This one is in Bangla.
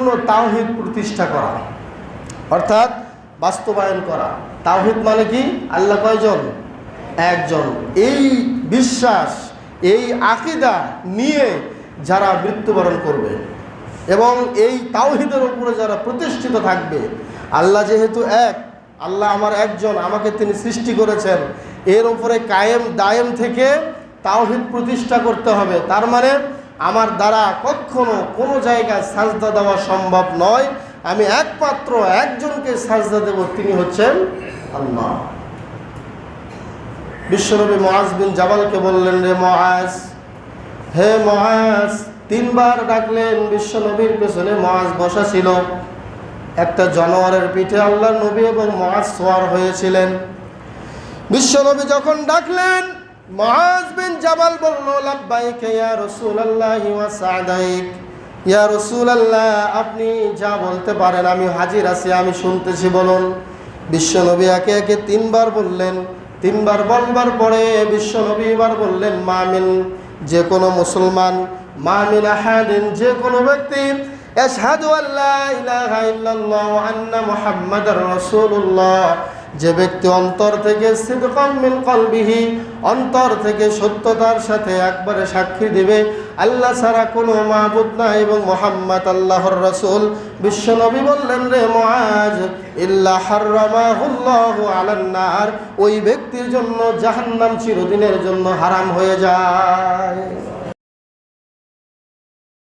পরিপূর্ণ তাওহিদ প্রতিষ্ঠা করা। অর্থাৎ বাস্তবায়ন করা। তাওহিদ মানে কি? আল্লাহ কয়জন? একজন। এই বিশ্বাস, এই আকিদা নিয়ে যারা মৃত্যুবরণ করবে এবং এই তাওহিদের উপরে যারা প্রতিষ্ঠিত থাকবে, আল্লাহ যেহেতু এক, আল্লাহ আমার একজন, আমাকে তিনি সৃষ্টি করেছেন, এর উপরে কায়েম, দায়েম থেকে তাওহিদ প্রতিষ্ঠা করতে হবে। তার মানে আমার দ্বারা কখনো কোনো জায়গায় সাজদা দেওয়া সম্ভব নয়। আমি একমাত্র একজনকে সাজদা দেব, তিনি হচ্ছেন আল্লাহ। বিশ্বনবী মহাজ বিন জাবালকে বললেন, রে মহাজ হে মহাজ তিনবার ডাকলেন বিশ্বনবীর পেছনে মহাজ বসা ছিল। একটা জানোয়ারের পিঠে আল্লাহ নবী এবং মহাজ সোয়ার হয়েছিলেন। বিশ্বনবী যখন ডাকলেন মহাজ বিন জাবাল বলল, লাব্বাইক ইয়া রাসূলুল্লাহ ওয়া সাদাইক। ইয়া রাসূলুল্লাহ, আপনি যা বলতে পারেন, আমি হাজির আছি, আমি শুনতেছি, বলুন। বিশ্বনবী একে একে তিনবার বললেন। তিনবার বলবার পরে বিশ্বনবী এবার বললেন, মামিন, যে কোনো মুসলমান, মামিন আহাদিন, যে কোনো ব্যক্তি, আশহাদু আল্লা ইলাহা ইল্লাল্লাহ আন্না মুহাম্মাদার রাসূলুল্লাহ। যে ব্যক্তি অন্তর থেকে কলবিহি, অন্তর থেকে সত্যতার সাথে একবারে সাক্ষী দিবে, আল্লাহ ছাড়া কোনো মাহবুদ না এবং মোহাম্মদ আল্লাহর রসুল। বিশ্বনবী বললেন, রে মহাজ ইল্লা হার্রামাহুল্লাহু আলান্নার ওই ব্যক্তির জন্য জাহান্নাম চিরদিনের জন্য হারাম হয়ে যায়।